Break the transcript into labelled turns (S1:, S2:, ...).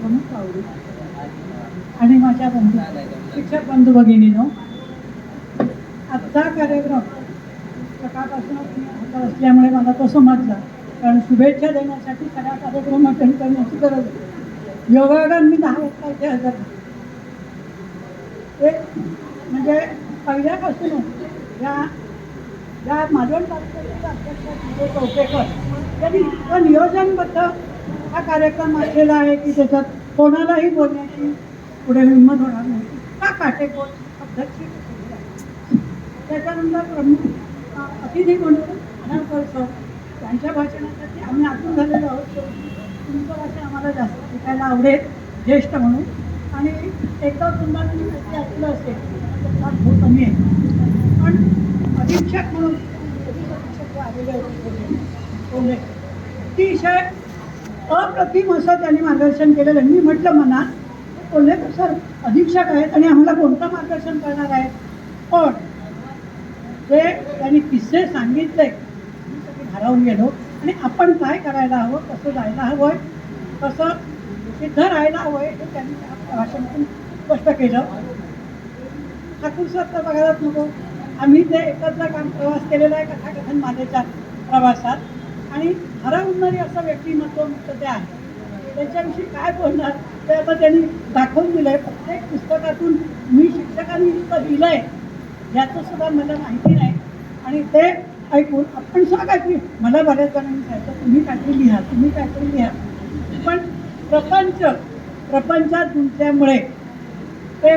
S1: प्रमुख आवडी आणि माझ्या बंधू शिक्षक बंधू भगिनीनो आजचा कार्यक्रम सकाळपासून असल्यामुळे मला तो समजला. कारण शुभेच्छा देण्यासाठी सगळा कार्यक्रम अटेंड करण्याची गरज आहे. योगायोगाने मी दहा वाजता इथे हजर एक म्हणजे पहिल्यापासूनच या या मालवण तालुक्याचे अध्यक्ष चौकेकर त्यांनी इतकं नियोजनबद्ध हा कार्यक्रम असलेला आहे की त्याच्यात कोणालाही बोलण्याची पुढे हिंमत होणार नाही. इतका काटेकोर पद्धतशीर त्याच्यानंतर प्रमुख अतिथी म्हणून अनारकर सर त्यांच्या भाषणासाठी आम्ही आतून झालेलो आहोत. तुमचं भाषण आम्हाला जास्त शिकायला आवडेल ज्येष्ठ म्हणून. आणि एकदा तुम्हाला मी माहिती ऐकलं असेल फार खूप कमी आहे. पण अधीक्षक म्हणून अधीक्षक आलेले होते. कोल्हे, अतिशय अप्रतिम असं त्यांनी मार्गदर्शन केलेलं आहे. मी म्हटलं मनात कोल्हेकर सर अधीक्षक आहेत आणि आम्हाला कोणतं मार्गदर्शन करणार आहेत? पण ते त्यांनी किस्से सांगितले. मी भारावून गेलो. आणि आपण काय करायला हवं कसं जायला हवं आहे कसं सिद्ध राहायला हवं आहे हे त्यांनी भाषणातून स्पष्ट केलं. ठाकूर सर तर बघायलाच नको. आम्ही ते एकत्र काम प्रवास केलेला आहे कथाकथन मालेच्या प्रवासात. आणि हरवणारी असं व्यक्तिमत्व ते आहे. त्याच्याविषयी काय बोलणार? ते आता त्यांनी दाखवून दिलं आहे प्रत्येक पुस्तकातून मी शिक्षकांनी इतकं दिलं आहे याचं सुद्धा मला माहिती नाही. आणि ते ऐकून आपण सुद्धा काहीतरी मला बऱ्याच जणांनी सांगितलं तुम्ही काहीतरी लिहा तुम्ही काहीतरी लिहा. पण प्रपंच प्रपंचात गुंतल्यामुळे ते